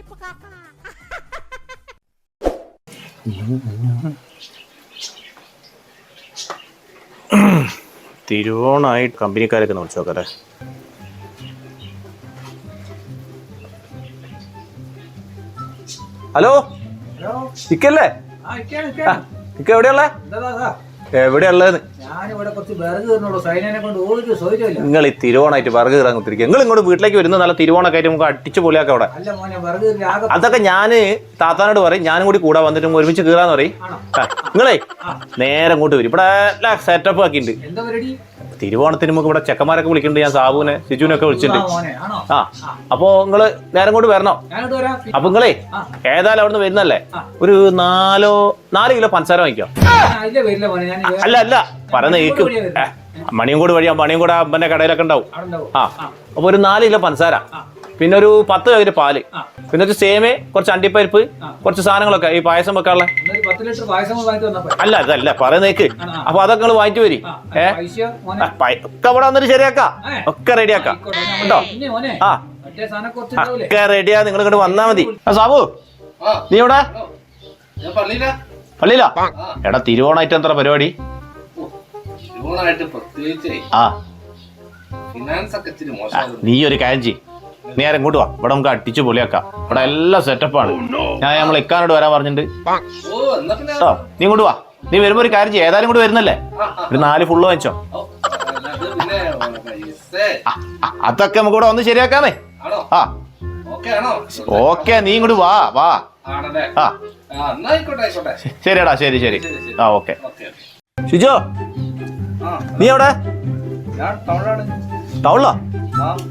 കാക്ക തിരുവോണായി കമ്പനിക്കാരൊക്കെ വിളിച്ചു നോക്കട്ടെ ഹലോ? ഇക്കല്ലേ ഇക്ക എവിടെയുള്ള എവിടെയുള്ളതെന്ന് നിങ്ങൾ ഈ തിരുവോണമായിട്ട് വിറക് കയറാൻ കുത്തിരിക്കുക. നിങ്ങൾ ഇങ്ങോട്ട് വീട്ടിലേക്ക് വരുന്ന നല്ല തിരുവോണൊക്കെ ആയിട്ട് നമുക്ക് അടിച്ചു പൊളിയാക്കാം അവിടെ. അതൊക്കെ ഞാൻ താത്താനോട് പറയും. ഞാനും കൂടി കൂടാ വന്നിട്ട് ഒരുമിച്ച് കീറാന്ന് പറയും. നിങ്ങളേ നേരെ അങ്ങോട്ട് വരും. ഇവിടെ എല്ലാം സെറ്റപ്പ് ആക്കിയിട്ടുണ്ട്. തിരുവോണത്തിന് നമുക്ക് ഇവിടെ ചെക്കന്മാരൊക്കെ വിളിക്കുന്നുണ്ട്. ഞാൻ സാബുവിനെ സിജുവിനൊക്കെ ഒക്കെ വിളിച്ചിട്ടുണ്ട് ആ അപ്പോ നിങ്ങൾ നേരം കൊണ്ട് വരണോ? അപ്പൊ നിങ്ങളേ. ഏതായാലും അവിടുന്ന് വരുന്നല്ലേ ഒരു നാലോ നാല് കിലോ പഞ്ചസാര വാങ്ങിക്കോ. അല്ല അല്ല പറയുന്ന ഏക്കും. മണിയും കൂടെ വഴിയാ മണിയും കൂടെ അമ്മന്റെ കടയിലൊക്കെ ഉണ്ടാവും. ആ അപ്പൊ ഒരു നാല് കിലോ പഞ്ചസാര. പിന്നെ ഒരു പത്ത് പേര് പാൽ. പിന്നെ സേമേ കുറച്ച് അണ്ടിപ്പരിപ്പ് കുറച്ച് സാധനങ്ങളൊക്കെ. ഈ പായസം വെക്കാനുള്ള? അല്ല അതല്ല പറയുന്നേക്ക്. അപ്പൊ അതൊക്കെ നിങ്ങൾ വാങ്ങിച്ചു വരി. പൈ- ഒക്കെ അവിടെ വന്നിട്ട് ശരിയാക്കാം. ഒക്കെ റെഡിയാക്കാം ആയിക്കോട്ടെ, കേട്ടോ? മോനെ ആ. ഒക്കെ റെഡിയാ നിങ്ങൾ ഇങ്ങോട്ട് വന്നാ മതി. ആ, സാബു നീ എവിടെ? ഞാൻ പള്ളിയിലാ. എടാ തിരുവോണായിട്ട് എന്താ പരിപാടി? ആ. നീ ഒരു കാര്യം ചെയ്യ്. നേരെ ഇങ്ങോട്ട് വാ. ഇവിടെ നമുക്ക് അടിച്ചു പൊളിയാക്കാം. ഇവിടെ എല്ലാം സെറ്റപ്പാണ് ഞാൻ നമ്മൾ ഇക്കാനോട് വരാൻ പറഞ്ഞിട്ടുണ്ട്. കേട്ടോ നീ ഇങ്ങോട്ട് വാ. നീ വരുമ്പോ ഒരു കാര്യം ചെയ്യ്. ഏതായാലും കൂടി വരുന്നല്ലേ? ഒരു നാല് ഫുള്ള് ആ, അതൊക്കെ നമുക്ക് ഇവിടെ ഒന്ന് ശരിയാക്കാന്നേ ആ. ഓക്കെ നീ ഇങ്ങോട്ട് വാ വാ. ആ. ശരിയടാ ശരി ശരി. ആ ഓക്കെ. ഷിജോ നീ എവിടെ? ടൗണിലാ?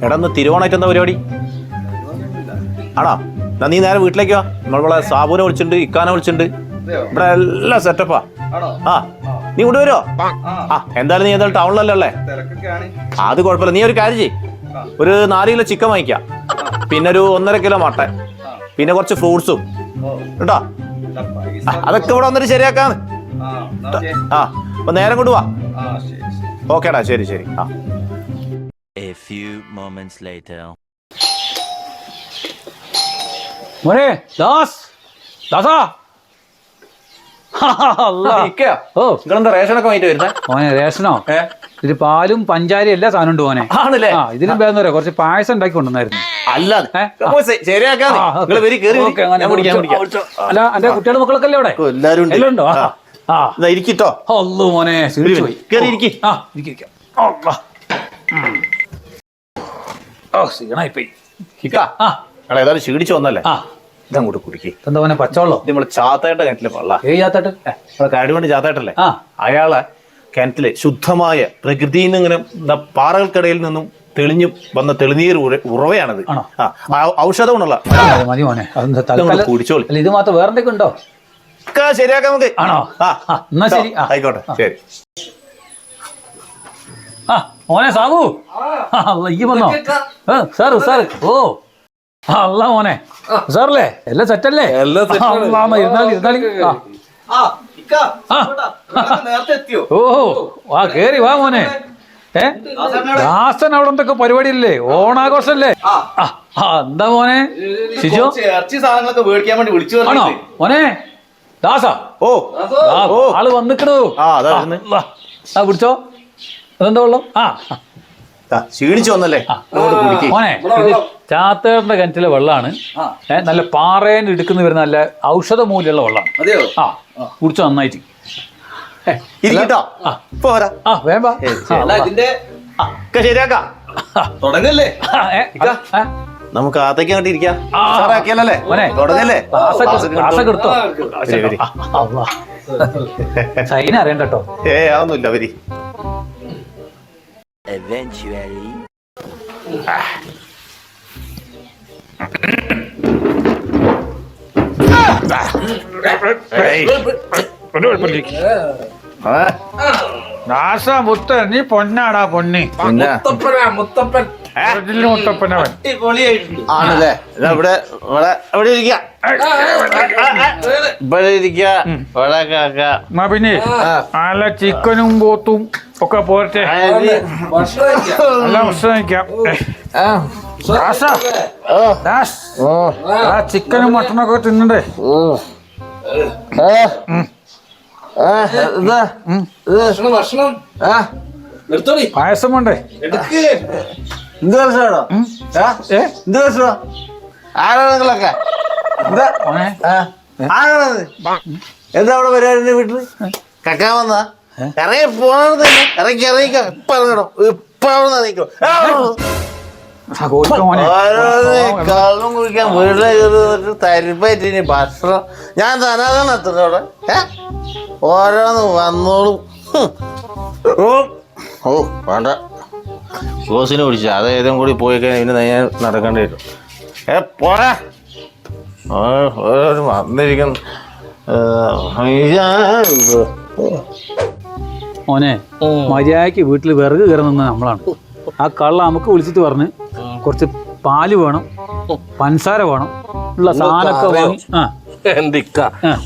എടാ ഇന്ന് തിരുവോണായിട്ട് എന്താ പരിപാടി? ആടാ എന്നാ നീ നേരെ വീട്ടിലേക്ക് വാ. നമ്മളെ സാബുനെ വിളിച്ചിട്ടുണ്ട് ഇക്കാനെ വിളിച്ചിട്ടുണ്ട്. ഇവിടെ എല്ലാം സെറ്റപ്പാ ആ. നീ കൊണ്ട് വരുമോ ആ. എന്തായാലും നീ എന്തായാലും ടൗണിലല്ലേ ഉള്ളേ? അത് കുഴപ്പമില്ല. നീ ഒരു കാര്യം ചെയ് ഒരു നാല് കിലോ ചിക്കൻ വാങ്ങിക്കാം. പിന്നെ ഒരു ഒന്നര കിലോ മട്ടൻ. പിന്നെ കുറച്ച് ഫ്രൂട്ട്സും കേട്ടോ? അതൊക്കെ ഇവിടെ വന്നിട്ട് ശരിയാക്കാന്ന്. ആ അപ്പൊ നേരം കൊണ്ടുപോവാ വാ. ആ ശരി ശരി. ഓക്കേടാ ശരി ശരി. ആ. A few moments later. മോനെ ദാസ് ദാസാ. ഓ. നിങ്ങളെന്താ റേഷനൊക്കെ വാങ്ങിട്ട് വരുന്നേ? മോനെ റേഷനോ? ഇത് പാലും പഞ്ചാരി എല്ലാ സാധനം ഉണ്ട് മോനെ. ആണല്ലേ? ആ ഇതിലും വേറെ കുറച്ച് പായസം ഉണ്ടാക്കി കൊണ്ടുവന്നായിരുന്നു. അല്ല അല്ല എന്റെ കുട്ടികളുടെ മക്കളൊക്കെ അല്ലേ അവിടെ? എല്ലാരും എല്ലാം ഉണ്ടോ? ആ. ഇരിക്കിട്ടോ? അല്ലോ മോനെ. കേറി ഇരിക്ക്. ആ ഇരിക്ക്. ഓ ക്ഷീണായിപ്പോയി ഇക്കാ ആ. എടാ ഏതായാലും ക്ഷീണിച്ചു വന്നല്ലേ? ആ. ഇതങ്ങോട്ട് കുടിക്കേ. എന്താ മോനെ പച്ചവെള്ളോ? ഇത് നമ്മൾ ചാത്തയുടെ കിണറ്റിലെ വെള്ള. ഏയ്യാത്തട്ട് നമ്മളെ കാടുവേണ്ടി ചാത്തട്ടല്ലേ ആ. അയാളെ കിണറ്റിലെ ശുദ്ധമായ പ്രകൃതിയിൽ നിന്ന് ഇങ്ങനെ എന്താ പാറകൾക്കിടയിൽ നിന്നും തെളിഞ്ഞു വന്ന തെളിനീർ ഉറ- ഉറവയാണത്. ആണോ? ആ ആ- ഔഷധ ഗുണമുള്ള മതി, മതി മോനെ. അതെന്താ തൽക്കാലം കുടിച്ചോളി. അല്ല ഇത് മാത്രം വേറെ എന്തൊക്കെ ഉണ്ടോ? ഒക്കെ ശരിയാക്കാം നമുക്ക്. ആണോ? ആ ആ, എന്നാ ശരി. ആ. ആയിക്കോട്ടെ. ശരി. ആ മോനെ സാബു. ആ, അല്ല, ഈ വന്നോ. ഏ, സാറ് സാറ്. ഓ. ആ, അല്ല മോനെ. സാറല്ലേ എല്ലാം സെറ്റല്ലേ? എല്ലാം ആ ആ ആ. നേരത്തെ എത്തിയോ? ഓ വാ കേറി വാ മോനെ. ഏ? ദാസൻ അവിടെ എന്തൊക്കെ പരിപാടി ഇല്ലേ ഓണാഘോഷല്ലേ? ആ. ആ ആ, എന്താ മോനെ? ഇറച്ചി സാധനങ്ങളൊക്കെ മേടിക്കാൻ വേണ്ടി വിളിച്ചു ആണോ? മോനെ ദാസാ. ഓ. ആ, ആൾ വന്നിക്കണു. ആ, ആ പിടിച്ചോ. അതെന്താ വെള്ളം ആ. ക്ഷീണിച്ചു വന്നല്ലേ? അങ്ങോട്ട് മോനെ ചാത്തേറിന്റെ കിണറ്റിലെ വെള്ളമാണ്. നല്ല പാറേന്ന് എടുക്കുന്ന വരുന്ന നല്ല ഔഷധ മൂല്യമുള്ള വെള്ളമാണ്. അതെയോ? ആ കുടിച്ചു നന്നായിട്ട്. ഇരിക്കട്ടോ ആ. പോരാ ആ വേമ്പ അല്ല ഇതിന്റെ അറിയണ്ടോ ഏ അതൊന്നുമില്ല ഏ, eventually. Ah. ah. ദാസ മുത്ത നീ പൊന്നാടാ പൊന്നി. പിന്നെ? ഇതിൽ മുത്തപ്പനവൻ. ആണല്ലേ? ഇതാ ഇവിടെ ഇവിടെ ഇവിടെ ഇരിക്ക. ഇവിടെ ഇരിക്ക. ഇവിടെ കാക്ക. എന്നാ പിന്നെ നല്ല ചിക്കനും പോത്തും ഒക്കെ പോരട്ടെ. നല്ല ഭക്ഷണം കഴിക്കാം. ദാസ. ദാസ്. ആ ചിക്കനും മട്ടനൊക്കെ തിന്നണ്ടേ? ഭക്ഷണം ഭക്ഷണം പായസം വേണ്ടേ? എന്ത് വർഷമാണോ എന്ത് വർഷമാ ആരാ നിങ്ങളൊക്കെ? എന്താ? ആരാണത് എന്താ അവിടെ പരിപാടി വീട്ടിൽ? കക്കാൻ വന്നാ? ഇറങ്ങി പോണത് ഇറങ്ങി ഇറങ്ങിക്കോ ഇപ്പൊ ഇറങ്ങണം. ഇപ്പൊ അവിടെ ഇറങ്ങിക്കോ. കള്ളും കുടിക്കാൻ വീട്ടിലെ തരിപ്പായിട്ട് ഭക്ഷണം. ഞാൻ തനാതാണ് എത്തുന്നത് അവിടെ. ഏ? ഓരോന്ന് വന്നോളും. ഓ. ഓ വേണ്ട. ബോസിനെ വിളിച്ച അത് ഏതും കൂടി പോയി കഴിഞ്ഞാൽ ഇനി ഞാൻ നടക്കേണ്ടി വരും. ഏ പോരാ ഓരോരും വന്നിരിക്കുന്നു. മോനെ മര്യാദയ്ക്ക് വീട്ടിൽ വിറക് കയറുന്ന നമ്മളാണ്. ആ കള്ള നമുക്ക് വിളിച്ചിട്ട് പറഞ്ഞ് കുറച്ച് പാൽ വേണം പഞ്ചസാര വേണം ഉള്ള സാധനമൊക്കെ വാങ്ങി ആ. എന്റെ ഇക്ക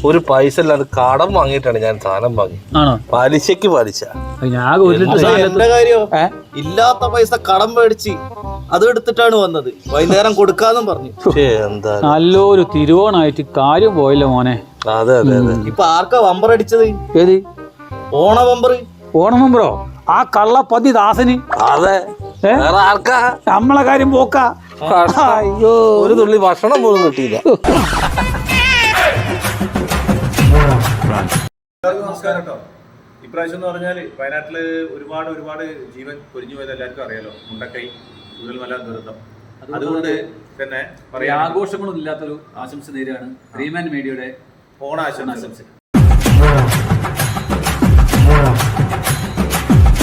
ഒരു പൈസ ഇല്ലാതെ കടം വാങ്ങിയിട്ടാണ് ഞാൻ സാധനം വാങ്ങി. ആണോ? പലിശക്ക് പലിശ. ഞാൻ ആകെ ഒരു ലിറ്റർ സാധനം എന്റെ കാര്യോ? ഇല്ലാത്ത പൈസ കടം മേടിച്ച് അത് എടുത്തിട്ടാണ് വന്നത്. വൈകുന്നേരം കൊടുക്കാന്നും പറഞ്ഞു. പക്ഷേ എന്താ നല്ലൊരു തിരുവോണായിട്ട് കാര്യം പോയല്ലോ മോനെ. അതെ അതെ അതെ. ഇപ്പൊ ആർക്കാ വമ്പർ അടിച്ചത്? ഏത്? ഓണ വമ്പർ. ഓണ വമ്പറോ? ആ കള്ള പതി ദാസന്. അതെ. ഏ? വേറെ ആർക്കാ? നമ്മളെ കാര്യം പോക്ക. അയ്യോ. ഒരു തുള്ളി ഭക്ഷണം പോലും കിട്ടിയില്ല. എല്ലാവർക്കും നമസ്കാരം കേട്ടോ. ഇപ്രാവശ്യം എന്ന് പറഞ്ഞാൽ വയനാട്ടിൽ ഒരുപാട് ഒരുപാട് ജീവൻ പൊരിഞ്ഞു പോയത് എല്ലാവർക്കും അറിയാലോ. മുണ്ടക്കൈ ചൂരൽമല ദുരന്തം. അതുകൊണ്ട് തന്നെ പറയാം. ആഘോഷങ്ങളൊന്നും ഇല്ലാത്തൊരു ആശംസ നേരെയാണ് റീമാൻ മീഡിയയുടെ ഓണാശംസ